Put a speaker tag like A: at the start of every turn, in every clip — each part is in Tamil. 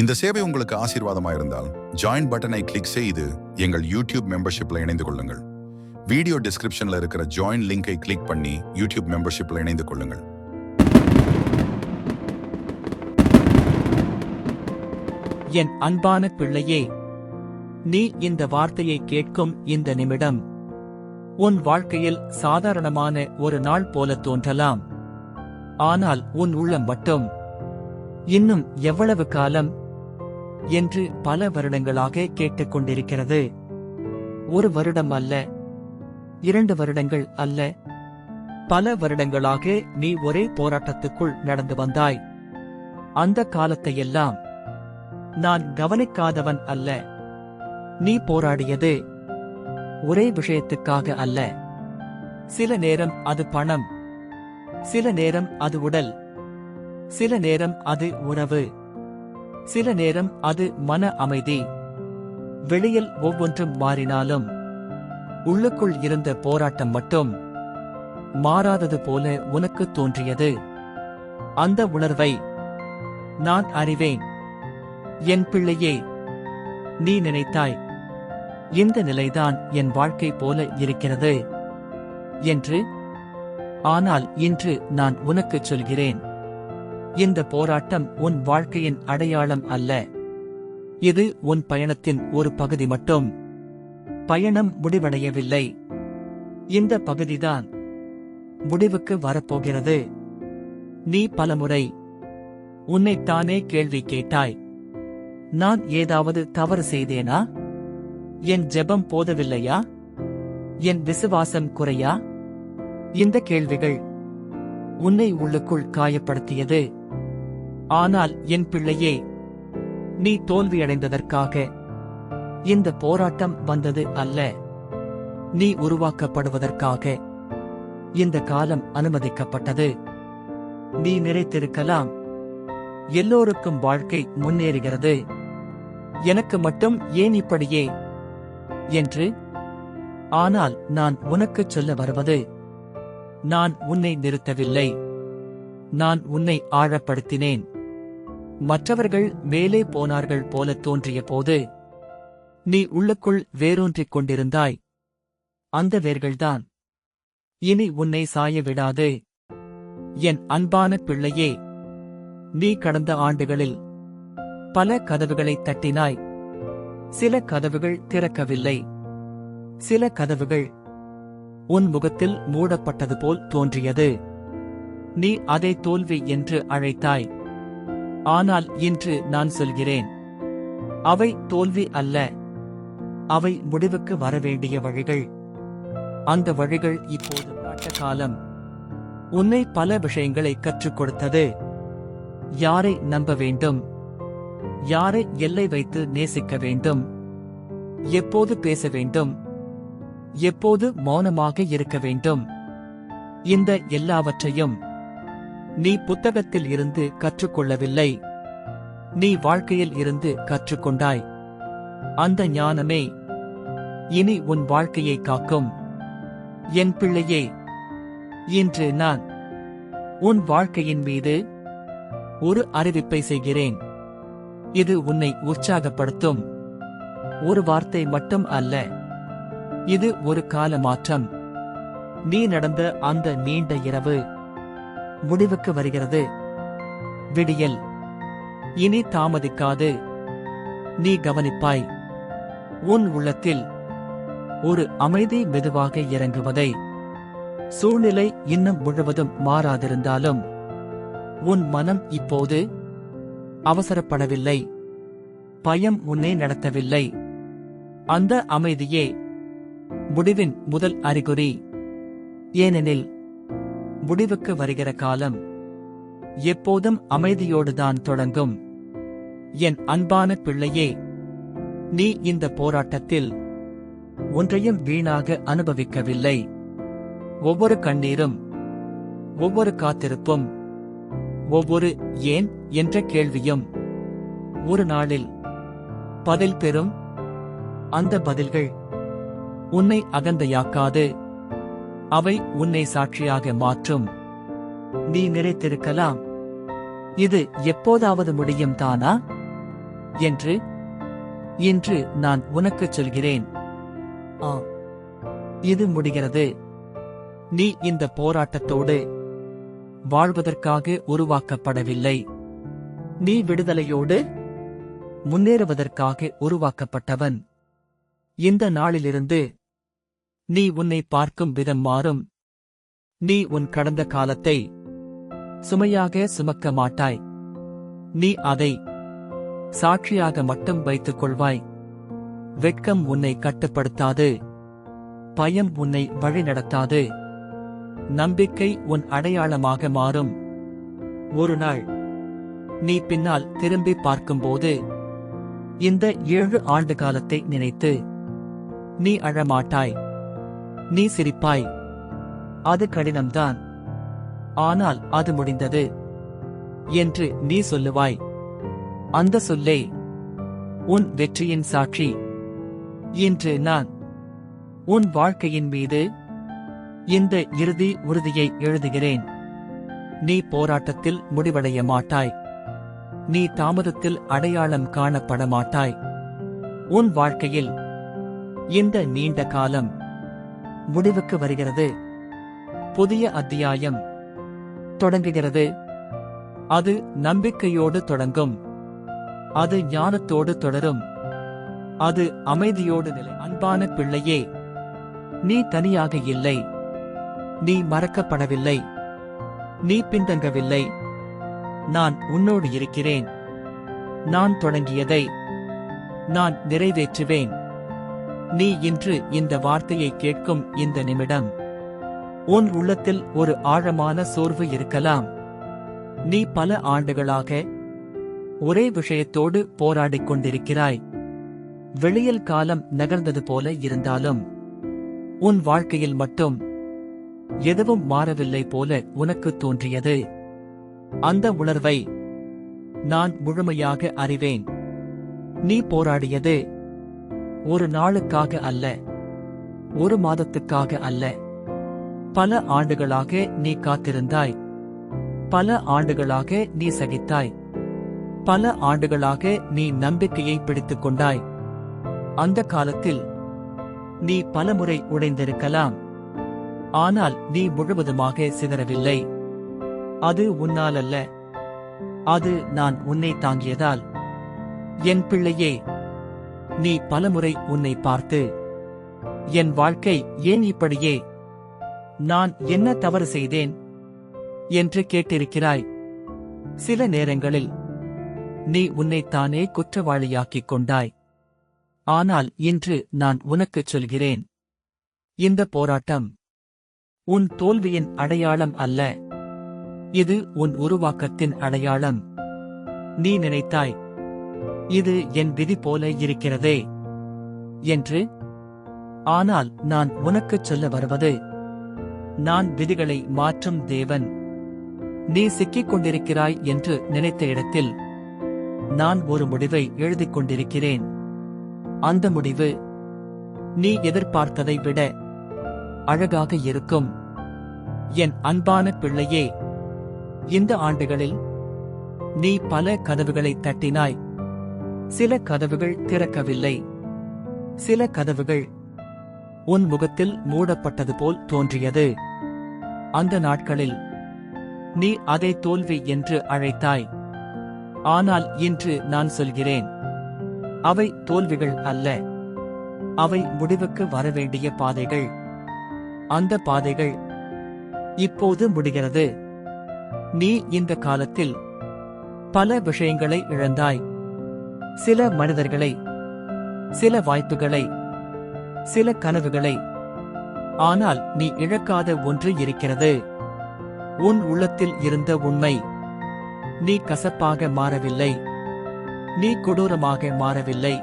A: இந்த சேவை உங்களுக்கு ஆசீர்வாதமா இருந்தால் ஜாயின் பட்டனை கிளிக் செய்து எங்கள் யூடியூப் மெம்பர்ஷிப்ல இணைந்து கொள்ளுங்கள். வீடியோ டிஸ்கிரிப்ஷன்ல இருக்கிற ஜாயின் லிங்கை கிளிக் பண்ணி யூடியூப் மெம்பர்ஷிப்ல இணைந்து கொள்ளுங்கள்.
B: என் அன்பான பிள்ளையே நீ இந்த வார்த்தையை கேட்கும் இந்த நிமிடம் உன் வாழ்க்கையில் சாதாரணமான ஒரு நாள் போல தோன்றலாம். ஆனால் உன் உள்ளம் மட்டும் இன்னும் எவ்வளவு காலம் என்று பல வருடங்களாக கேட்டுக்கொண்டிருக்கிறது. ஒரு வருடம் அல்ல. இரண்டு வருடங்கள் அல்ல. பல வருடங்களாக நீ ஒரே போராட்டத்துக்குள் நடந்து வந்தாய். அந்த காலத்தையெல்லாம் நான் கவனிக்காதவன் அல்ல. நீ போராடியது ஒரே விஷயத்துக்காக அல்ல. சில நேரம் அது பணம். சில நேரம் அது உடல். சில நேரம் அது உறவு. சில நேரம் அது மன அமைதி. வெளியில் ஒவ்வொன்றும் மாறினாலும் உள்ளுக்குள் இருந்த போராட்டம் மட்டும் மாறாதது போல உனக்கு தோன்றியது. அந்த உணர்வை நான் அறிவேன். என் பிள்ளையே நீ நினைத்தாய் இந்த நிலைதான் என் வாழ்க்கை போல இருக்கிறது. என்று ஆனால் இன்று நான் உனக்குச் சொல்கிறேன். இந்த போராட்டம் உன் வாழ்க்கையின் அடையாளம் அல்ல. இது உன் பயணத்தின் ஒரு பகுதி மட்டும். பயணம் முடிவடையவில்லை. இந்த பகுதிதான் முடிவுக்கு வரப்போகிறது. நீ பலமுறை உன்னைத்தானே கேள்வி கேட்டாய். நான் ஏதாவது தவறு செய்தேனா? என் ஜெபம் போதவில்லையா? என் விசுவாசம் குறையா? இந்த கேள்விகள் உன்னை உள்ளுக்குள் காயப்படுத்தியது. ஆனால் என் பிள்ளையே நீ தோல்வியடைந்ததற்காக இந்த போராட்டம் வந்தது அல்ல. நீ உருவாக்கப்படுவதற்காக இந்த காலம் அனுமதிக்கப்பட்டது. நீ நினைத்திருக்கலாம் எல்லோருக்கும் வாழ்க்கை முன்னேறுகிறது. எனக்கு மட்டும் ஏன் இப்படியே? என்று ஆனால் நான் உனக்குச் சொல்ல வருவது நான் உன்னை நிறுத்தவில்லை. நான் உன்னை ஆழப்படுத்தினேன். மற்றவர்கள் மேலே போனார்கள் போல தோன்றிய போது நீ உள்ளுக்குள் வேரூன்றிக் கொண்டிருந்தாய். அந்த வேர்கள்தான். இனி உன்னை சாய விடாது. என் அன்பான பிள்ளையே நீ கடந்த ஆண்டுகளில் பல கதவுகளை தட்டினாய். சில கதவுகள் திறக்கவில்லை. சில கதவுகள் உன் முகத்தில் மூடப்பட்டது போல் தோன்றியது. நீ அதை தோல்வி என்று அழைத்தாய். ஆனால் இன்று நான் சொல்கிறேன். அவை தோல்வி அல்ல. அவை முடிவுக்கு வரவேண்டிய வழிகள். அந்த வழிகள் இப்போது காட்ட காலம். உன்னை பல விஷயங்களை கற்றுக் கொடுத்தது. யாரை நம்ப வேண்டும்? யாரை எல்லை வைத்து நேசிக்க வேண்டும்? எப்போது பேச வேண்டும்? எப்போது மௌனமாக இருக்க வேண்டும்? இந்த எல்லாவற்றையும் நீ புத்தகத்தில் இருந்து கற்றுக்கொள்ளவில்லை. நீ வாழ்க்கையில் இருந்து கற்றுக்கொண்டாய். அந்த ஞானமே இனி உன் வாழ்க்கையை காக்கும். என் பிள்ளையே இன்று நான் உன் வாழ்க்கையின் மீது ஒரு அறிவிப்பை செய்கிறேன். இது உன்னை உற்சாகப்படுத்தும். ஒரு வார்த்தை மட்டும் அல்ல. இது ஒரு கால மாற்றம் நீ நடந்த அந்த நீண்ட இரவு முடிவுக்கு வருகிறது. விடியல். இனி தாமதிக்காது. நீ கவனிப்பாய். உன் உள்ளத்தில் ஒரு அமைதி மெதுவாக இறங்குவதை. சூழ்நிலை இன்னும் முழுவதும் மாறாதிருந்தாலும் உன் மனம் இப்போது அவசரப்படவில்லை. பயம் உன்னை நடத்தவில்லை. அந்த அமைதியே முடிவின் முதல் அறிகுறி. ஏனெனில் முடிவுக்கு வருகிற காலம் எப்போதும் அமைதியோடுதான் தொடங்கும். என் அன்பான பிள்ளையே நீ இந்த போராட்டத்தில் ஒன்றையும் வீணாக அனுபவிக்கவில்லை. ஒவ்வொரு கண்ணீரும் ஒவ்வொரு காத்திருப்பும் ஒவ்வொரு ஏன் என்ற கேள்வியும் ஒரு நாளில் பதில் பெறும். அந்த பதில்கள் உன்னை அகந்தையாக்காது. அவை உன்னை சாட்சியாக மாற்றும். நீ நினைத்திருக்கலாம். இது எப்போதாவது முடியும் தானா? என்று இன்று நான் உனக்குச் சொல்கிறேன். ஆ. இது முடிகிறது. நீ இந்த போராட்டத்தோடு வாழ்வதற்காக உருவாக்கப்படவில்லை. நீ விடுதலையோடு முன்னேறுவதற்காக உருவாக்கப்பட்டவன். இந்த நாளிலிருந்து நீ உன்னை பார்க்கும் விதம் மாறும். நீ உன் கடந்த காலத்தை சுமையாக சுமக்க மாட்டாய். நீ அதை சாட்சியாக மட்டும் வைத்துக் கொள்வாய். வெட்கம் உன்னை கட்டுப்படுத்தாது. பயம் உன்னை வழிநடத்தாது. நம்பிக்கை உன் அடையாளமாக மாறும். ஒரு நாள் நீ பின்னால் திரும்பி பார்க்கும்போது இந்த ஏழு ஆண்டு காலத்தை நினைத்து நீ அழமாட்டாய். நீ சிரிப்பாய். அது கடினம்தான். ஆனால் அது முடிந்தது. என்று நீ சொல்லுவாய். அந்த சொல்லே உன் வெற்றியின் சாட்சி. இன்று நான் உன் வாழ்க்கையின் மீது இந்த இறுதி உறுதியை எழுதுகிறேன். நீ போராட்டத்தில் முடிவடைய மாட்டாய். நீ தாமதத்தில் அடையாளம் காணப்பட மாட்டாய். உன் வாழ்க்கையில் இந்த நீண்ட காலம் முடிவுக்கு வருகிறது. புதிய அத்தியாயம் தொடங்குகிறது. அது நம்பிக்கையோடு தொடங்கும். அது ஞானத்தோடு தொடரும். அது அமைதியோடு நிலை. அன்பான பிள்ளையே நீ தனியாக இல்லை. நீ மறக்கப்படவில்லை. நீ பின்தங்கவில்லை. நான் உன்னோடு இருக்கிறேன். நான் தொடங்கியதை நான் நிறைவேற்றுவேன். நீ இன்று இந்த வார்த்தையை கேட்கும் இந்த நிமிடம். உன் உள்ளத்தில் ஒரு ஆழமான சோர்வு இருக்கலாம். நீ பல ஆண்டுகளாக ஒரே விஷயத்தோடு போராடிக் கொண்டிருக்கிறாய். வெளியில் காலம் நகர்ந்தது போல இருந்தாலும் உன் வாழ்க்கையில் மட்டும் எதுவும் மாறவில்லை போல உனக்கு தோன்றியது. அந்த உணர்வை நான் முழுமையாக அறிவேன். நீ போராடியது ஒரு நாளுக்காக அல்ல ஒரு மாதத்துக்காக அல்ல. பல ஆண்டுகளாக நீ காத்திருந்தாய். பல ஆண்டுகளாக நீ சகித்தாய். பல ஆண்டுகளாக நீ நம்பிக்கையை பிடித்துக் கொண்டாய். அந்த காலத்தில் நீ பலமுறை உடைந்திருக்கலாம். ஆனால் நீ முழுவதுமாக சிதறவில்லை. அது உன்னால் அல்ல அது நான் உன்னை தாங்கியதால். என் பிள்ளையே நீ பலமுறை உன்னை பார்த்து என் வாழ்க்கை ஏன் இப்படியே? நான் என்ன தவறு செய்தேன்? என்று கேட்டிருக்கிறாய். சில நேரங்களில் நீ உன்னைத்தானே குற்றவாளியாக்கிக் கொண்டாய். ஆனால் இன்று நான் உனக்குச் சொல்கிறேன். இந்த போராட்டம் உன் தோல்வியின் அடையாளம் அல்ல. இது உன் உருவாக்கத்தின் அடையாளம். நீ நினைத்தாய் இது என் விதி போல இருக்கிறதே. என்று ஆனால் நான் உனக்குச் சொல்ல வருவது நான் விதிகளை மாற்றும் தேவன். நீ சிக்கிக் கொண்டிருக்கிறாய் என்று நினைத்த இடத்தில் நான் ஒரு முடிவை எழுதிக் கொண்டிருக்கிறேன். அந்த முடிவு நீ எதிர்பார்த்ததை விட அழகாக இருக்கும். என் அன்பான பிள்ளையே இந்த ஆண்டுகளில் நீ பல கதவுகளை தட்டினாய். சில கதவுகள் திறக்கவில்லை. சில கதவுகள் உன் முகத்தில் மூடப்பட்டது போல் தோன்றியது. அந்த நாட்களில் நீ அதை தோல்வி என்று அழைத்தாய். ஆனால் இன்று நான் சொல்கிறேன் அவை தோல்விகள் அல்ல. அவை முடிவுக்கு வரவேண்டிய பாதைகள். அந்த பாதைகள் இப்போது முடிகிறது. நீ இந்த காலத்தில் பல விஷயங்களை இழந்தாய். சில மனிதர்களை சில வாய்ப்புகளை சில கனவுகளை. ஆனால் நீ இழக்காத ஒன்று இருக்கிறது. உன் உள்ளத்தில் இருந்த உண்மை நீ கசப்பாக மாறவில்லை. நீ கொடூரமாக மாறவில்லை.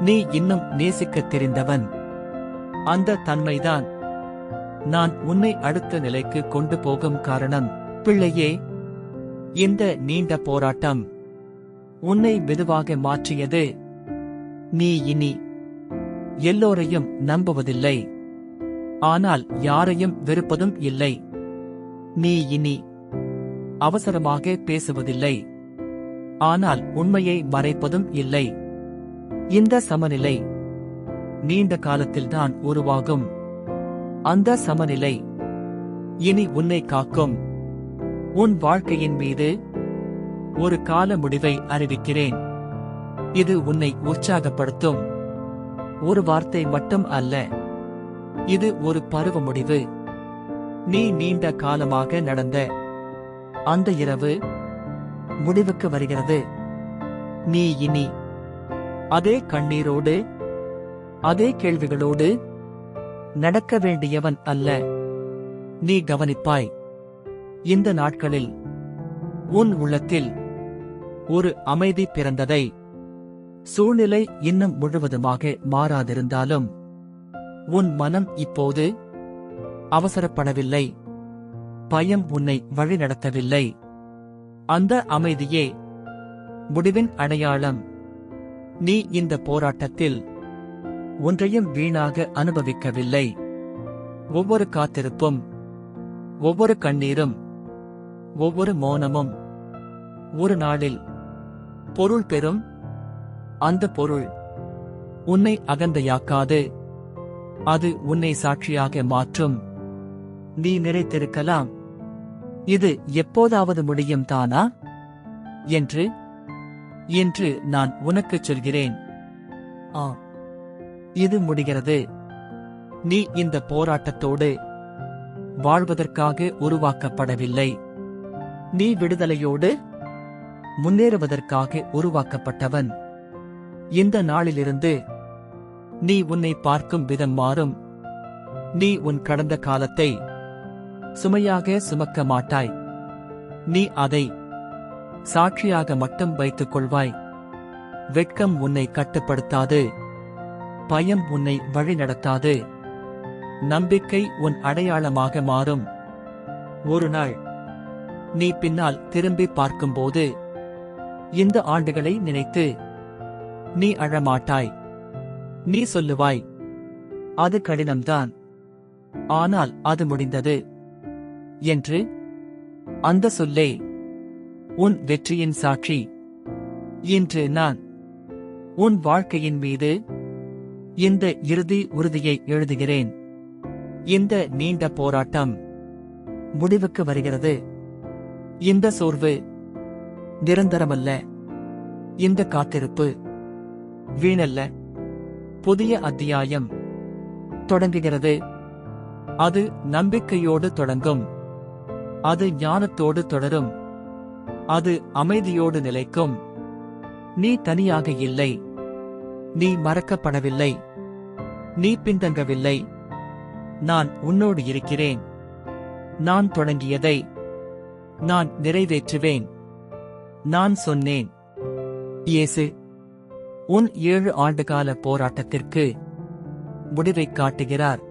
B: நீ இன்னும் நேசிக்கத் தெரிந்தவன். அந்த தன்மைதான் நான் உன்னை அடுத்த நிலைக்கு கொண்டு போகும் காரணம். பிள்ளையே இந்த நீண்ட போராட்டம் உன்னை மெதுவாக மாற்றியது. நீ இனி எல்லோரையும் நம்புவதில்லை. ஆனால் யாரையும் வெறுப்பதும் இல்லை. நீ இனி அவசரமாக பேசுவதில்லை. ஆனால் உண்மையை மறைப்பதும் இல்லை. இந்த சமநிலை நீண்ட காலத்தில்தான் உருவாகும். அந்த சமநிலை இனி உன்னை காக்கும். உன் வாழ்க்கையின் மீது ஒரு கால முடிவை அறிவிக்கிறேன். இது உன்னை உற்சாகப்படுத்தும். ஒரு வார்த்தை மட்டும் அல்ல. இது ஒரு பருவ முடிவு. நீ நீண்ட காலமாக நடந்த அந்த இரவு முடிவுக்கு வருகிறது. நீ இனி அதே கண்ணீரோடு அதே கேள்விகளோடு நடக்க வேண்டியவன் அல்ல. நீ கவனிப்பாய். இந்த நாட்களில் உன் உள்ளத்தில் ஒரு அமைதி பிறந்ததை. சூழ்நிலை இன்னும் முழுவதுமாக மாறாதிருந்தாலும் உன் மனம் இப்போது அவசரப்படவில்லை. பயம் உன்னை வழிநடத்தவில்லை. அந்த அமைதியே முடிவின் அடையாளம். நீ இந்த போராட்டத்தில் ஒன்றையும் வீணாக அனுபவிக்கவில்லை. ஒவ்வொரு காத்திருப்பும் ஒவ்வொரு கண்ணீரும் ஒவ்வொரு மௌனமும் ஒரு நாளில் பொருள் பெறும். அந்த பொருள் உன்னை அகந்தையாக்காது. அது உன்னை சாட்சியாக மாற்றும். நீ நினைத்திருக்கலாம். இது எப்போதாவது முடியும் தானா? என்று என்று நான் உனக்குச் சொல்கிறேன். ஆ இது முடிகிறது. நீ இந்த போராட்டத்தோடு வாழ்வதற்காக உருவாக்கப்படவில்லை. நீ விடுதலையோடு முன்னேறுவதற்காக உருவாக்கப்பட்டவன். இந்த நாளிலிருந்து நீ உன்னை பார்க்கும் விதம் மாறும். நீ உன் கடந்த காலத்தை சுமையாக சுமக்க மாட்டாய். நீ அதை சாட்சியாக மட்டும் வைத்துக் கொள்வாய். வெட்கம் உன்னை கட்டுப்படுத்தாது. பயம் உன்னை வழிநடத்தாது. நம்பிக்கை உன் அடையாளமாக மாறும். ஒரு நாள் நீ பின்னால் திரும்பி பார்க்கும்போது இந்த ஆண்டுகளை நினைத்து. நீ அழமாட்டாய். நீ சொல்லுவாய். அது கடினம்தான். ஆனால் அது முடிந்தது. என்று அந்த சொல்லே. உன் வெற்றியின் சாட்சி. இன்று நான் உன் வாழ்க்கையின் மீது இந்த இறுதி உறுதியை எழுதுகிறேன். இந்த நீண்ட போராட்டம் முடிவுக்கு வருகிறது. இந்த சோர்வு நிரந்தரமல்ல. இந்த காத்திருப்பு வீணல்ல. புதிய அத்தியாயம் தொடங்குகிறது. அது நம்பிக்கையோடு தொடங்கும். அது ஞானத்தோடு தொடரும். அது அமைதியோடு நிலைக்கும். நீ தனியாக இல்லை. நீ மறக்கப்படவில்லை. நீ பின்தங்கவில்லை. நான் உன்னோடு இருக்கிறேன். நான் தொடங்கியதை நான் நிறைவேற்றுவேன். நான் சொன்னேன். இயேசு உன் ஏழு ஆண்டுகால போராட்டத்திற்கு முடிவைக் காட்டுகிறார்.